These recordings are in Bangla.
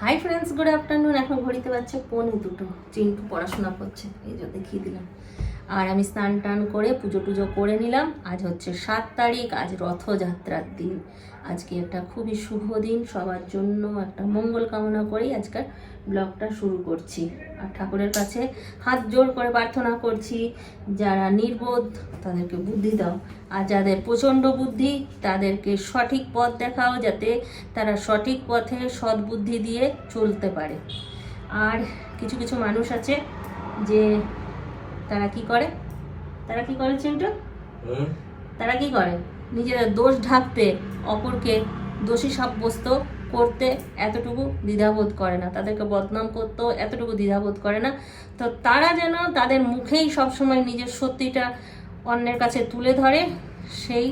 হাই ফ্রেন্ডস গুড আফটারনুন এখন ঘড়িতে পাচ্ছে পৌনে দুটো। চিন্তু পড়াশোনা করছে। এই যে দেখিয়ে দিলাম। আর আমি স্নান টান করে পুজো টুজো করে নিলাম। আজ হচ্ছে সাত তারিখ, আজ রথযাত্রার দিন। আজকে একটা খুবই শুভ দিন, সবার জন্য একটা মঙ্গল কামনা করেই আজকাল ব্লগটা শুরু করছি। আর ঠাকুরের কাছে হাত জোর করে প্রার্থনা করছি, যারা নির্বোধ, তাদেরকে বুদ্ধি দাও। আর যাদের প্রচণ্ড বুদ্ধি, তাদেরকে সঠিক পথ দেখাও যাতে তারা সঠিক পথে সৎ বুদ্ধি দিয়ে চলতে পারে। আর কিছু কিছু মানুষ আছে যে তারা কি করে? তারা কি করে চিন্টু তারা কি করে? নিজেদের দোষ ঢাকতে অপরকে দোষী সাব্যস্ত করতে এতটুকু দ্বিধাবোধ করে না। তাদেরকে বদনাম করতেও এতটুকু দ্বিধাবোধ করে না। তো তারা যেন তাদের মুখেই সবসময় নিজের সত্যিটা অন্যের কাছে তুলে ধরে সেই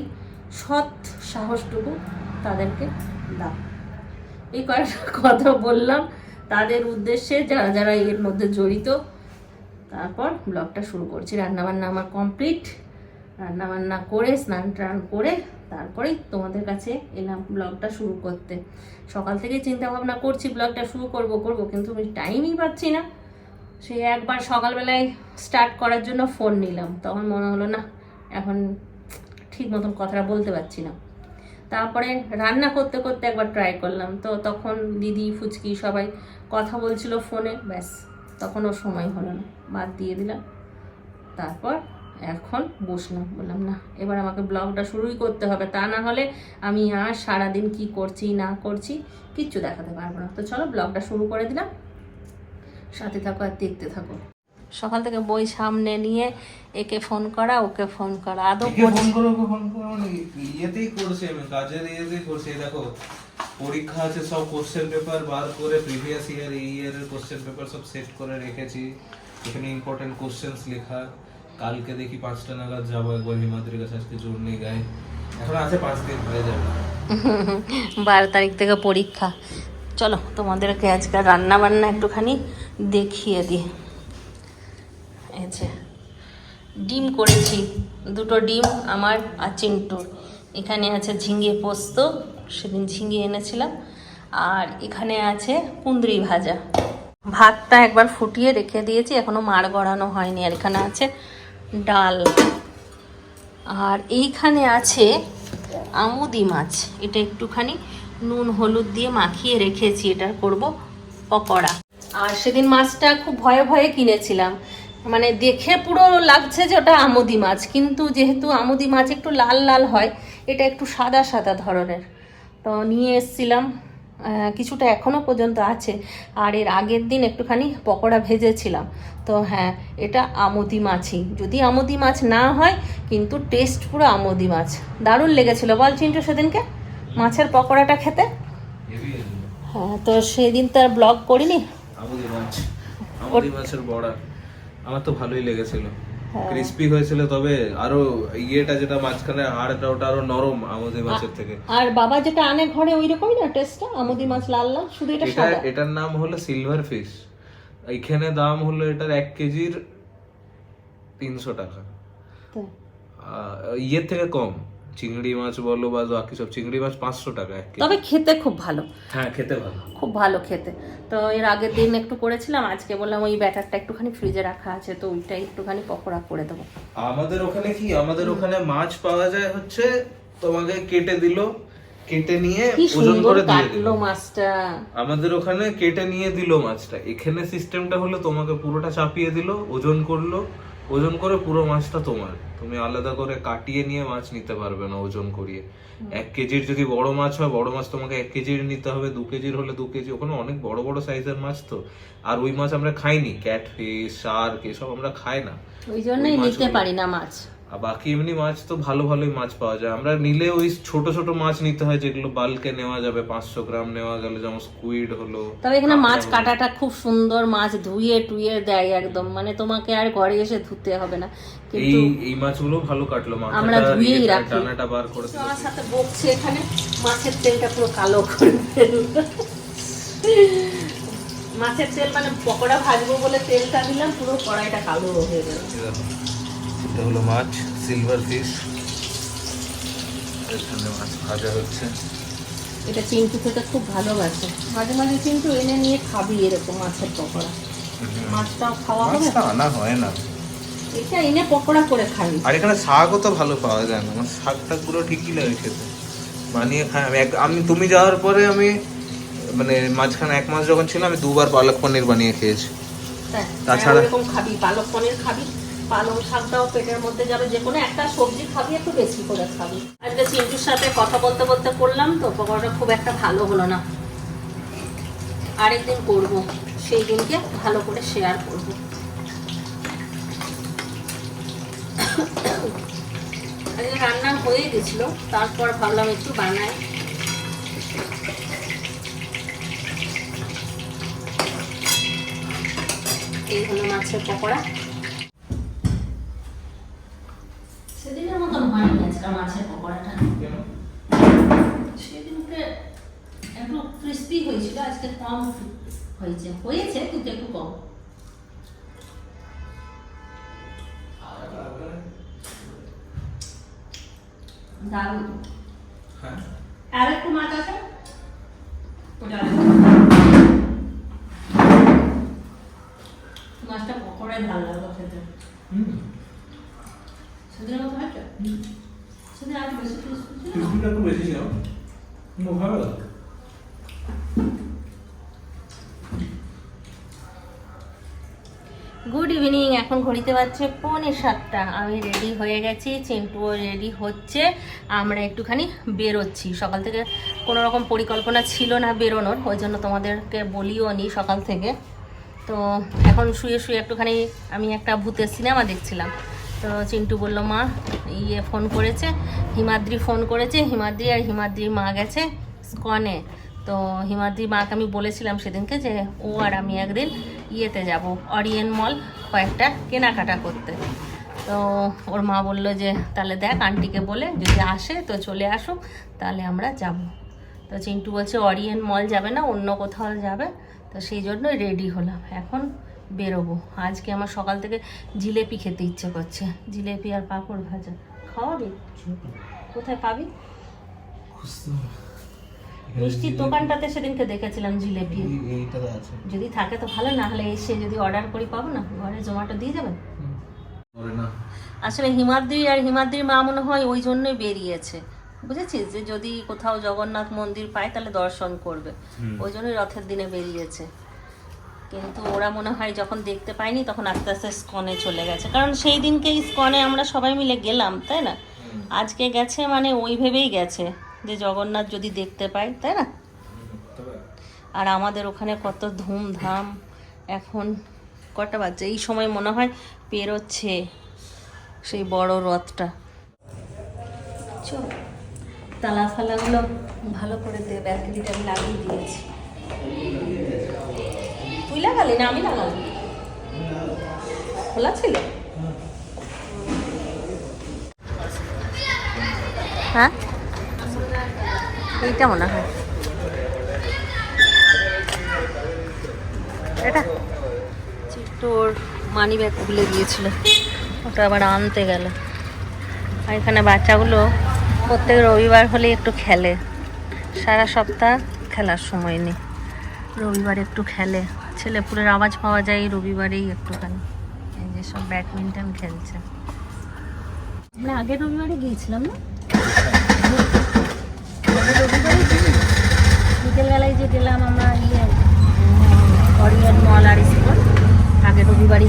সৎ সাহসটুকু তাদেরকে দাও। এই কয়েকটা কথা বললাম। তাদের উদ্দেশ্যে যারা যারা এর মধ্যে জড়িত তারপর ব্লগটা শুরু করছি। রান্নাবান্না আমার কমপ্লিট। রান্নাবান্না করে, স্নান টান করে তারপরেই তোমাদের কাছে এলাম ব্লগটা শুরু করতে। সকাল থেকে চিন্তা ভাবনা করছি ব্লগটা শুরু করব করব, কিন্তু আমি টাইমই পাচ্ছি না। সে একবার সকালবেলায় স্টার্ট করার জন্য ফোন নিলাম। তখন মনে হলো, না, এখন ঠিক মতন কথাটা বলতে পারছি না। তারপরে রান্না করতে করতে একবার ট্রাই করলাম। তো তখন দিদি, ফুচকি সবাই কথা বলছিল ফোনে ব্যাস। তখনও সময় হলো না। বাদ দিয়ে দিলাম। তারপর এখন বসলাম। বললাম না এবার আমাকে ব্লগটা শুরুই করতে হবে। তা না হলে আমি আর সারাদিন কি করছি না করছি কিচ্ছু দেখাতে পারব না। তো চলো ব্লগটা শুরু করে দিলাম। সাথে থাকো আর দেখতে থাকো। সকাল থেকে বই সামনে নিয়ে একে ফোন করা ওকে ফোন করা। আদৌ ফোন করো ফোন করো ইয়েতেই করছে আমি কাজের ইয়েতেই করছে দেখো। পরীক্ষা আছে, সব কোশ্চেন পেপার বার করে প্রিভিয়াস ইয়ার এই ইয়ারের কোশ্চেন পেপার সব সেট করে রেখেছি। এখানে ইম্পর্টেন্ট কোশ্চেন্স লেখা। কালকে দেখি পাঁচটা নাগাদ যাব একবার হিমাদ্রির কাছে, আজকে জোর নেই গায়ে। এখন আছে পাঁচ দিন, হয়ে যাবে। বারো তারিখ থেকে পরীক্ষা। চলো, তোমাদেরকে আজকে রান্না বান্না একটুখানি দেখিয়ে দিই। এই ডিম করেছি। দুটো ডিম, আমার আর চিন্টুর। এখানে আছে ঝিঙে পোস্ত সেদিন ঝিঙে এনেছিলাম। আর এখানে আছে কুঁদরি ভাজা। ভাতটা একবার ফুটিয়ে রেখে দিয়েছি, এখনও মার গড়ানো হয়নি, আর এখানে আছে ডাল। আর এইখানে আছে আমুদি মাছ। এটা একটুখানি নুন, হলুদ দিয়ে মাখিয়ে রেখেছি, এটা করব পকোড়া। আর সেদিন মাছটা খুব ভয়ে ভয়ে কিনেছিলাম। মানে দেখে পুরো লাগছে যে ওটা আমুদি মাছ, কিন্তু যেহেতু আমুদি মাছ একটু লাল লাল হয়, এটা একটু সাদা সাদা ধরনের। তো নিয়ে এসছিলাম কিছুটা এখনও পর্যন্ত আছে। আর এর আগের দিন একটুখানি পকোড়া ভেজেছিলাম। তো হ্যাঁ এটা আমুদি মাছই। যদি আমুদি মাছ না হয়, কিন্তু টেস্ট পুরো আমুদি মাছ। দারুণ লেগেছিল। বল চিন্টু সেদিনকে মাছের পকোড়াটা খেতে? হ্যাঁ তো সেদিন তো আর ব্লগ করিনি? মাছ। মাছের বড়া। আমার তো ভালোই লেগেছিল। ক্রিস্পি হয়েছিল তবে আরও ইয়েটা যেটা মাঝখানে হাড়টা ওটা আরও নরম আমুদি মাছের থেকে। আর বাবা যেটা আনে ঘরে ওই রকমই না টেস্টটা? আমুদি মাছ লাল লাল শুধু এটা এটা সাদা? এটার নাম হলো সিলভার ফিশ। এখানে দাম হলো এটার এক কেজির তিনশো টাকা। ইয়ের থেকে কম। চিংড়ি মাছ বলো বা বাকি সব চিংড়ি মাছ পাঁচশো টাকা তবে খেতে খুব ভালো। হ্যাঁ খেতে ভালো। খুব ভালো খেতে। তো এর আগের দিন একটু করেছিলাম আজকে বললাম ওই ব্যাটারটা একটুখানি ফ্রিজে রাখা আছে তো ওইটা একটুখানি পকোড়া করে দেবো। আমাদের ওখানে কি আমাদের ওখানে মাছ পাওয়া যায় হচ্ছে তোমাকে কেটে দিল কেটে নিয়ে ওজন করে দিয়ে দিল। মাছটা। আমাদের ওখানে কেটে নিয়ে দিল মাছটা। এখানে সিস্টেমটা হলো তোমাকে পুরোটা চাপিয়ে দিল ওজন করল ওজন করে পুরো মাছটা তোমার। তুমি আলাদা করে কাটিয়ে নিয়ে মাছ নিতে পারবে না ওজন করিয়ে। এক কেজির যদি বড় মাছ হয় বড় মাছ তোমাকে এক কেজির নিতে হবে দু কেজির হলে দু কেজি। ওখানে অনেক বড় বড় সাইজের মাছ তো। আর ওই মাছ আমরা খাইনি। ক্যাটফিস শার্ক এসব আমরা খাই না। ওই জন্যই নিতে পারি না মাছ। আর বাকি এমনি মাছ তো ভালো ভালোই মাছ পাওয়া যায়। আমরা নিলে ওই ছোট ছোট মাছ নিতে হয় যেগুলো বাল্কে নেওয়া যাবে পাঁচশো গ্রাম নেওয়া গেলে যেমন স্কুইড হলো তবে এখানে মাছ কাটাটা খুব সুন্দর মাছ ধুয়ে টুয়ে দেয় একদম। মানে তোমাকে আর ঘরে এসে ধুতে হবে না। এই এই মাছগুলো ভালো কাটলো আমরা ধুয়েই রাখি। ডানাটা বার করে আমার সাথে বকছে এখানে মাছের তেলটা পুরো কালো করে মাছের তেল মানে পকোড়া ভাজবো বলে তেলটা দিলাম পুরো কড়াইটা কালো হয়ে গেল। এটা হলো মাছ সিলভার ফিশ এখানে মাছ ভাজা হচ্ছে। এটা চিন্টু খেতে খুব ভালো ভালোবাসে। মাঝে মাঝে চিন্টু এনে নিয়ে খাবি এরকম মাছের পকোড়া। মাছটা খাওয়া হবে। মাছটা আনা হয় না। এটা এনে পকোড়া করে খাবি। আর এখানে শাকও তো ভালো পাওয়া যায় না। আমার শাক টাকগুলো ঠিকই লাগে খেতে। বানিয়ে খাই। আমি আমি তুমি যাওয়ার পরে আমি মানে মাঝখানে এক মাস যখন ছিলাম আমি দুবার পালক পনির বানিয়ে খেয়েছি। তাছাড়া- হ্যাঁ, ওরকম খাবি পালক পনির খাবি। পালং শাকটাও পেটের মধ্যে যাবে, যে কোনো একটা সবজি খাবি, একটু বেশি করে খাবি। আজকে চিন্টুর সাথে কথা বলতে বলতে করলাম, তো পকোড়াটা খুব একটা ভালো হলো না। আরেকদিন করব, সেই দিনকে ভালো করে শেয়ার করব। আজকে রান্না হয়ে গেছিল, তারপর ভাবলাম একটু বানাই। এই হলো মাছের পকোড়া। সেদিনের মতন হয়নি আজকে মাছের পকোড়াটা। সেদিনকে একটু ক্রিস্পি হয়েছিল আজকে কম হয়েছে। হয়েছে কিন্তু একটু কম। দারুণ। হ্যাঁ। আর একটু মাছ আছে? ওটা মাছটা পকোড়ায় ভালো লাগল খেতে। সেদিনের মতো হয়েছে সেদিন আর বেশি? একটু ছিল। গুড ইভিনিং এখন ঘড়িতে বাজছে পৌনে সাতটা। আমি রেডি হয়ে গেছি চিন্টুও রেডি হচ্ছে। আমরা একটুখানি বেরোচ্ছি। সকাল থেকে কোনো রকম পরিকল্পনা ছিল না বেরোনোর ওই জন্য তোমাদেরকে বলিও নি সকাল থেকে। তো এখন শুয়ে শুয়ে একটুখানি আমি একটা ভূতের সিনেমা দেখছিলাম। তো চিন্টু বলল, মা ইয়ে ফোন করেছে, হিমাদ্রি ফোন করেছে, হিমাদ্রি আর হিমাদ্রির মা গেছে স্কনে তো হিমাদ্রি মাকে আমি বলেছিলাম সেদিনকে যে ও আর আমি একদিন ইয়েতে যাব, অরিয়েন মল কয়েকটা কেনাকাটা করতে। তো ওর মা বলল যে, তাহলে দেখ আন্টিকে বলে যদি আসে তো চলে আসুক, তাহলে আমরা যাব। তো চিন্টু বলছে, অরিয়েন মল যাবে না, অন্য কোথাও যাবে। তো সেই জন্য রেডি হলাম। এখন বেরোবো। আজকে আমার সকাল থেকে জিলেপি খেতে ইচ্ছে করছে। জিলেপি আর পাঁপড় ভাজা। খাওয়াবি কোথায় পাবি? মিষ্টির দোকানটাতে সেদিনকে দেখেছিলাম জিলেপি। যদি থাকে তো ভালো না হলে এসে যদি অর্ডার করি পাবো না? ঘরে জোম্যাটো দিয়ে যাবেন না। আসলে হিমাদ্রি আর হিমাদ্রির মা মনে হয় ওই জন্যই বেরিয়েছে। বুঝেছিস? যে যদি কোথাও জগন্নাথ মন্দির পায় তাহলে দর্শন করবে। ওই জন্যই রথের দিনে বেরিয়েছে। কিন্তু ওরা মনে হয় যখন দেখতে পায়নি তখন আস্তে আস্তে স্কনে চলে গেছে। কারণ সেই দিনকেই স্কনে আমরা সবাই মিলে গেলাম তাই না? আজকে গেছে মানে ওই ভেবেই গেছে যে জগন্নাথ যদি দেখতে পাই তাই না? আর আমাদের ওখানে কত ধুমধাম। এখন কটা বাজছে? এই সময় মনে হয় পেরোচ্ছে সেই বড় রথটা। তালা ফালাগুলো ভালো করে দে ব্যাটারিটা আমি লাগিয়ে দিয়েছি। তুই লাগালি না আমি লাগালাম খোলা ছিল? হ্যাঁ? এইটা মনে হয়। এটা? চিট্টুর মানি ব্যাগ খুলে দিয়েছিল। ওটা আবার আনতে গেল। আর এখানে বাচ্চাগুলো প্রত্যেক রবিবার হলে একটু খেলে। সারা সপ্তাহ খেলার সময় নেই। রবিবার একটু খেলে। ছেলেপুলের আওয়াজ পাওয়া যায় রবিবারেই একটুখানি। এই যে সব ব্যাডমিন্টন খেলছে। আমরা আগের রবিবারে গিয়েছিলাম না? রবিবারে বিকেলবেলায় যে গেলাম আমরা ইয়ে অরিয়ন মল আর স্কুল আগের রবিবারই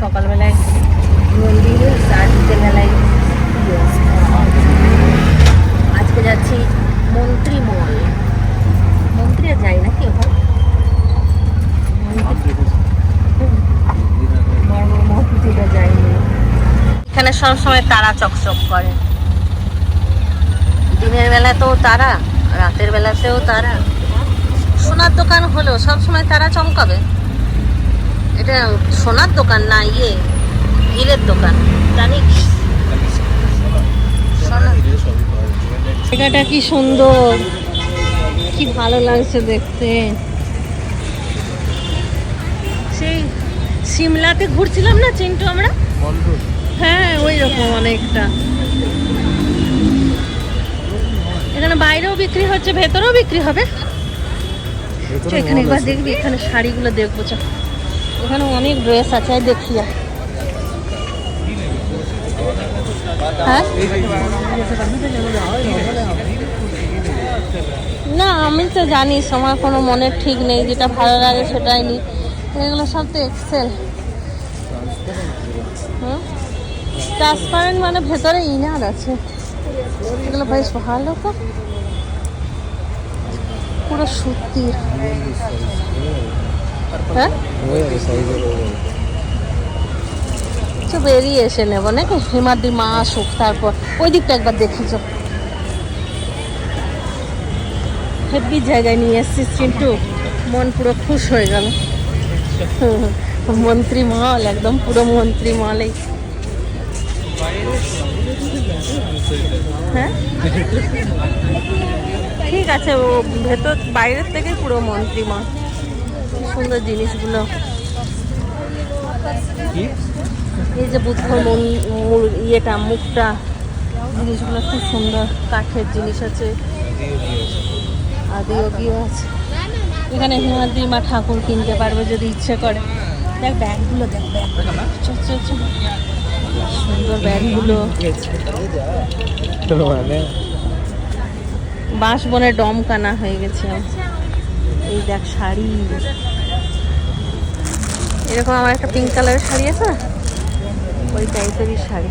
সকালবেলায় মন্দিরে আর বিকেলবেলায় আজকে যাচ্ছি মন্ত্রী মল। আর যাই নাকি ওখানে? এখানে সবসময় তারা চকচক করে। দিনের বেলাতেও তারা, রাতের বেলাতেও তারা। সোনার দোকান হলো সবসময় তারা চমকাবে। এটা সোনার দোকান না ইয়ে হীরের দোকান। জানিস? জায়গাটা কি সুন্দর। কি ভালো লাগছে দেখতে। সেই সিমলাতে ঘুরছিলাম না চিন্টু আমরা? হ্যাঁ ওই রকম অনেকটা। এখানে বাইরেও বিক্রি হচ্ছে ভেতরেও বিক্রি হবে। চল, এখানে একবার দেখবি এখানে শাড়িগুলো দেখব চল। এখানে অনেক ড্রেস আছে আয় দেখি আয়। হ্যাঁ? না, আমি তো জানিস আমার কোনো মনের ঠিক নেই, যেটা ভালো লাগে সেটাই নিই। এগুলো সব তো এক্সেল ট্রান্সপারেন্ট মানে ভেতরে ইনার আছে। এগুলো বেশ ভালো তো। পুরো সুতির। হ্যাঁ? বেরিয়ে এসে নেব, নাকি? হিমাদ্রি মা আসুক, তারপর। ওই দিকটা একবার দেখেছ হেভি জায়গায় নিয়ে এসছিস কিন্তু মন পুরো খুশ হয়ে গেল। মন্ত্রী মহল, একদম পুরো মন্ত্রী মহলেই। হ্যাঁ? ঠিক আছে, ও ভেতর, বাইরের থেকে পুরো মন্ত্রী মহল। সুন্দর জিনিসগুলো। এই যে বুদ্ধর মন- ইয়েটা, মুখটা, জিনিসগুলো খুব সুন্দর, কাঠের জিনিস আছে। আদি যোগীও আছে। এখানে হিমাদ্রি মা ঠাকুর কিনতে পারবে যদি ইচ্ছে করে। দেখ ব্যাগগুলো, দেখ ব্যাগ। সুন্দর ব্যাগগুলো। বাঁশ বনে ডম কানা হয়ে গেছে। এই দেখ শাড়ি। এরকম আমার একটা পিঙ্ক কালারের শাড়ি আছে না? ওই টাইপেরই শাড়ি।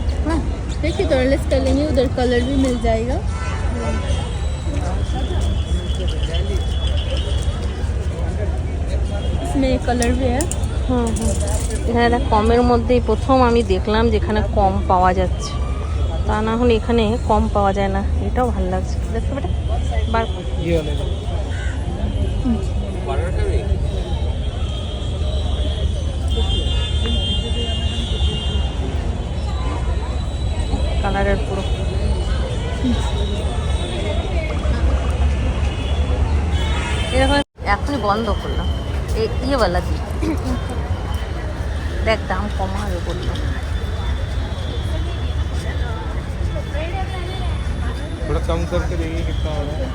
না देखिए थोड़ा लेस कर लेंगे उधर कलर भी मिल जाएगा इसमें कलर भी है হুম হুম এখানে একটা কমের মধ্যেই প্রথম আমি দেখলাম যেখানে কম পাওয়া যাচ্ছে তা না হলে এখানে কম পাওয়া যায় না এটাও ভালো লাগছে দেখতে বেটা বার কালারের পুরো এরকম এখনই বন্ধ করলাম এই ইয়েওয়ালা দি দেখ দাম কমাবে বললো थोड़ा कम करके देखिए कितना हो रहा है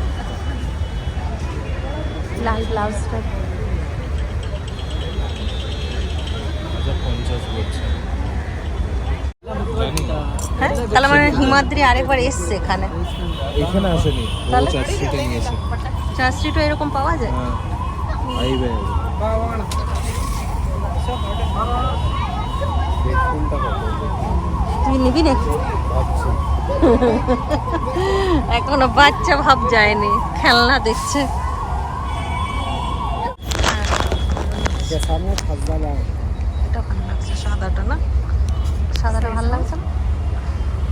লাল ব্লাউজটা अच्छा পঞ্চাশ বলছে জানি হ্যাঁ? তাহলে মানে হিমাদ্রি আরেকবার এসছে এখানে। এখানে আসেনি ও তাহলে? চার সিটে নিয়েছে চার সিটও এরকম পাওয়া যায়? হ্যাঁ আইবে। তুই নিবি নাকি? এখনও বাচ্চা ভাব যায়নি খেলনা দেখছে। সাদাটা না? সাদাটা ভালো লাগছে না?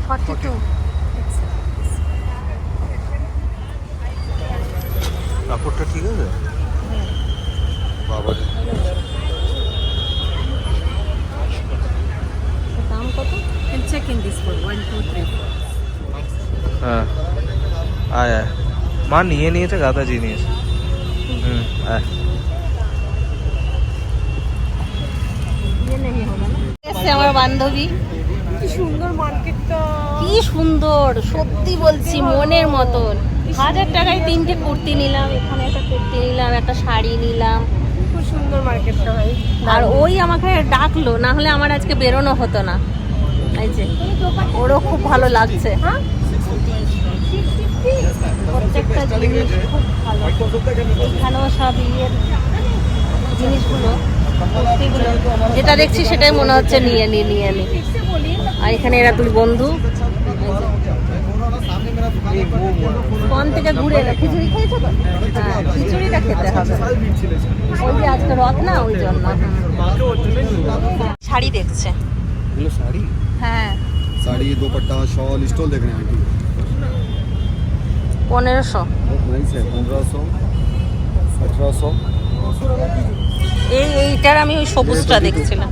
ফর্টি টু কাপড়টা ঠিক আছে? বাবা দাম কত? Check in this for one two হ্যাঁ। আয় আয়। মা নিয়ে নিয়েছে গাদা জি নিয়েছে হুম আয়। এসছে আমার বান্ধবী। কি সুন্দর মার্কেটটা। কি সুন্দর সত্যি বলছি মনের মতন। হাজার টাকায় তিনটে কুর্তি নিলাম এখানে একটা কুর্তি নিলাম একটা শাড়ি নিলাম। খুব সুন্দর মার্কেটটা ভাই আর ওই আমাকে ডাকলো না হলে আমার আজকে বেরোনো হতো না। এই যে ওরও খুব ভালো লাগছে। প্রত্যেকটা জিনিস খুব ভালো। এখানেও সব ইয়ের জিনিসগুলো। যেটা দেখছি সেটাই মনে হচ্ছে নিয়ে নি নিয়ে নি আর এখানে এরা দুই বন্ধু। থেকে ঘুরে খিচুড়ি হ্যাঁ, খিচুড়িটা খেতে হবে। না ওই জন্য। শাড়ি দেখছে। শাড়ি? হ্যাঁ। শাড়ি স্টল পনেরোশো। পনেরোশো এই এইটার আমি ওই সবুজটা দেখছিলাম।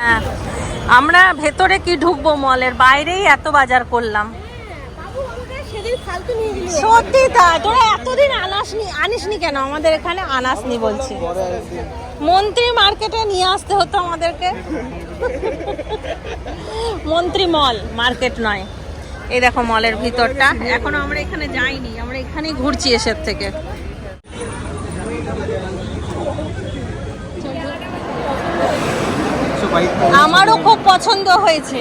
হ্যাঁ আমরা ভেতরে কি ঢুকবো মলের? বাইরেই এত বাজার করলাম। সত্যি তাই তোরা এতদিন আনাসনি আনিসনি কেন? আমাদের এখানে আনাসনি বলছি। মন্ত্রী মার্কেটে নিয়ে আসতে হতো আমাদেরকে। মন্ত্রী মল মার্কেট নয়। এই দেখো মলের ভিতরটা। এখনও আমরা এখানে যাইনি আমরা এখানেই ঘুরছি এসের থেকে। আমারও খুব পছন্দ হয়েছে।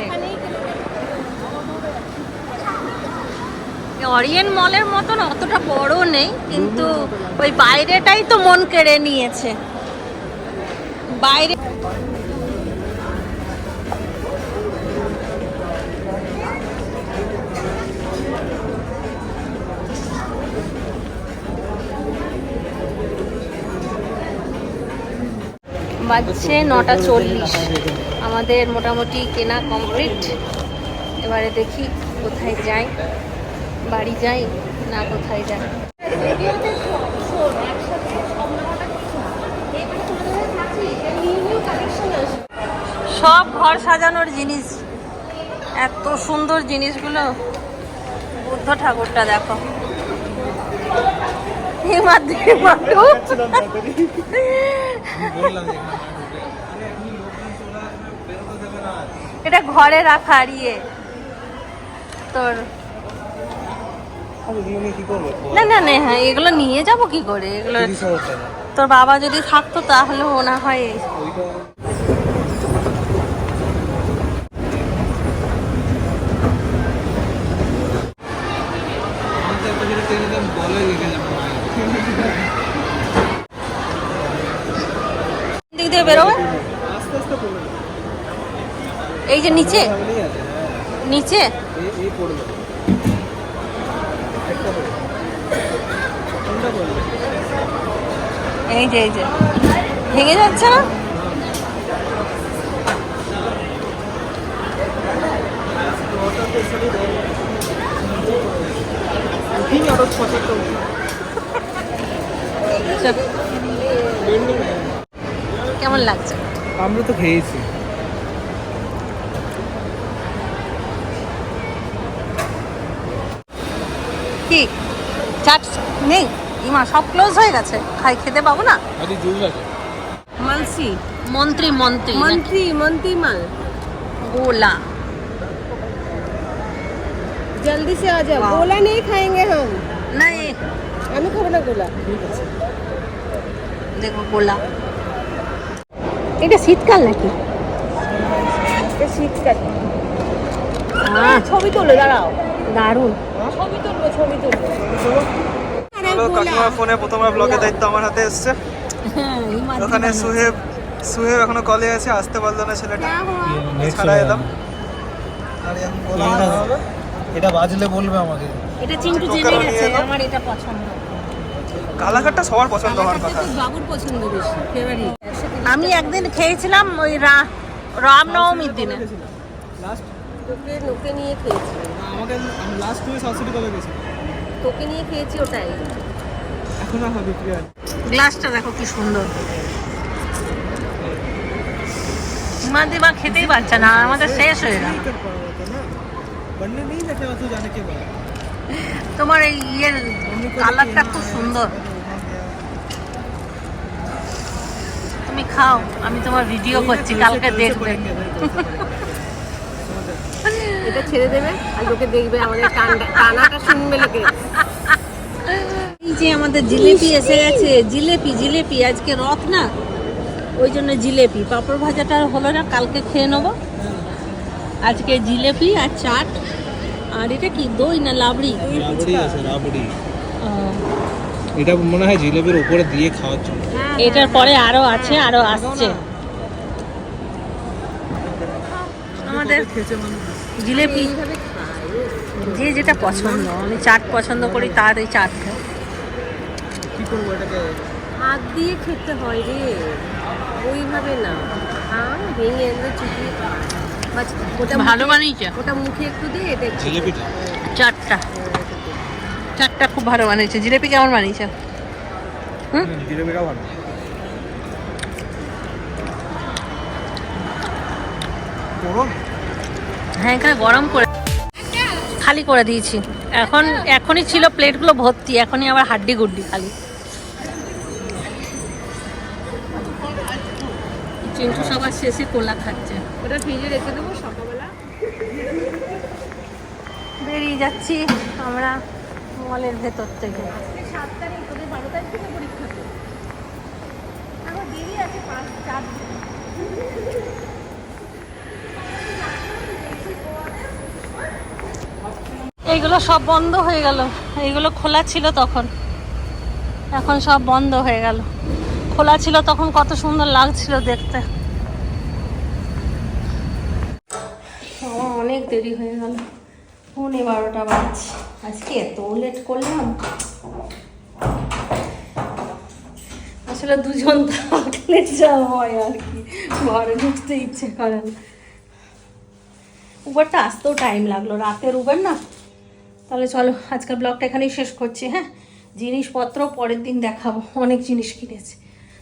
অরিয়েন্ট মলের মতন অতটা বড় নেই, কিন্তু ওই বাইরেটাই তো মন কেড়ে নিয়েছে। বাইরে বাজছে নটা চল্লিশ। আমাদের মোটামুটি কেনা কমপ্লিট এবারে দেখি কোথায় যাই, বাড়ি যাই না কোথায় যাই। সব ঘর সাজানোর জিনিস। এত সুন্দর জিনিসগুলো। বুদ্ধ ঠাকুরটা দেখো। হিমাদ্রি মাটু এটা ঘরে রাখা ইয়ে তোর না না না হ্যাঁ এগুলো নিয়ে যাব কি করে? এগুলো তোর বাবা যদি থাকতো তাহলে না হয় দিক দিয়ে বেরোবে? এই যে নিচে? নিচে? এই যে এই যে। ভেঙে যাচ্ছে না? চল। কেমন লাগছে আমরা তো খেয়েছি কি চাট নেই ইমা সব ক্লোজ হয়ে গেছে খাই খেতে পাবো না আরে জুস আছে मलसी মন্ত্রী মন্ত্রী নাকি? मंत्री मंत्री मल গোলা जल्दी से आ जाओ गोला नहीं खाएंगे हम না এ আমি খাবো না গোলা দেখো গোলা এটা শীতকাল নাকি? এটা শীতকাল। ছবি তোলো দাঁড়াও। দারুণ। ছবি তুলবো ছবি তুলবো। কাকিমার ফোনে প্রথমবার দায়িত্ব আমার হাতে এসছে। ওখানে সুহেব সুহেব এখনও কলে আছে আসতে পারল না ছেলেটা। ছাড়া এলাম। আর এখন বলা হবে। এটা বাজলে বলবে আমাকে। এটা চিন্টু জেনে গেছে আমার এটা পছন্দ। কালাকারটা সবার পছন্দ হওয়ার কথা। বাবুর পছন্দ বেশি ফেভারিট আমি একদিন খেয়েছিলাম ওই রামনবমীর দিনে। লোকে নিয়ে খেয়েছি। তোকে নিয়ে খেয়েছি ওটাই। হবে গ্লাসটা দেখো কি সুন্দর। খেতেই পারছে না আমাদের শেষ হয়ে তোমার এই ইয়ের কালারটা খুব সুন্দর। তুমি খাও আমি তোমার ভিডিও করছি কালকে দেখবে। এটা ছেড়ে দেবে আর লোকে দেখবে আমাদের টানাটা শুনবে লোকে। এই যে আমাদের জিলেপি এসে গেছে জিলেপি জিলেপি আজকে রথ না? ওই জন্য জিলেপি। পাঁপড় ভাজাটা হলো না কালকে খেয়ে নেব। আজকে জিলেপি আর চাট। আর এটা কি দই না লাবড়ি? এটা মনে হয় জিলেবির উপরে দিয়ে খাওয়ার জন্য। এটার পরে আরও আছে আরও আসছে। আমাদের জিলেপি যে যেটা পছন্দ আমি চাট পছন্দ করি তার এই চাট কি করব এটাকে? হাত দিয়ে খেতে হয় রে। ওইভাবে না। আম ভেঙে এনে চুটি ওটা ভালো বানিয়েছে। ওটা মুখে একটু দিয়ে এটা। চারটা চারটা খুব ভালো বানিয়েছে। জিলেপি কেমন বানিয়েছে? জিলিপিটাও ভালো হ্যাঁ এখানে গরম করে খালি করে দিয়েছি। এখন এখনই ছিল প্লেটগুলো ভর্তি এখনই আবার হাড্ডি গুড্ডি খালি। চিন্টু সবার শেষে কোলা খাচ্ছে। ওটা ফ্রিজে রেখে দেবো সকালবেলা। বেরিয়ে যাচ্ছি আমরা। মলের ভেতর থেকে। সাত তারিখ তোদের বারো তারিখ থেকে পরীক্ষা এখন দেরি আছে পাঁচ চার এইগুলো সব বন্ধ হয়ে গেল। এইগুলো খোলা ছিল তখন। এখন সব বন্ধ হয়ে গেল। খোলা ছিল তখন কত সুন্দর লাগছিল দেখতে। অনেক দেরি হয়ে গেল। পৌনে বারোটা বাজছে। আজকে এত লেট করলাম। আসলে দুজন থাকলে যা হয় আর কি। ঘরে ঢুকতে ইচ্ছে করে না। উবারটা আসতেও টাইম লাগল। রাতের উবার না? তাহলে চলো, আজকের ব্লগটা এখানেই শেষ করছি হ্যাঁ? জিনিসপত্র পরের দিন দেখাবো। অনেক জিনিস কিনেছি।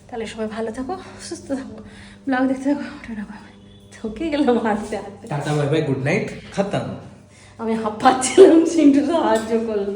তাহলে সবাই ভালো থাকো, সুস্থ থাকো। ব্লগ দেখতে থাকো। বাই। থকে গেলাম হাঁটতে হাঁটতে tata bye bye good night খতম। আমি হাঁপাচ্ছিলাম চিন্টু সাহায্য করল।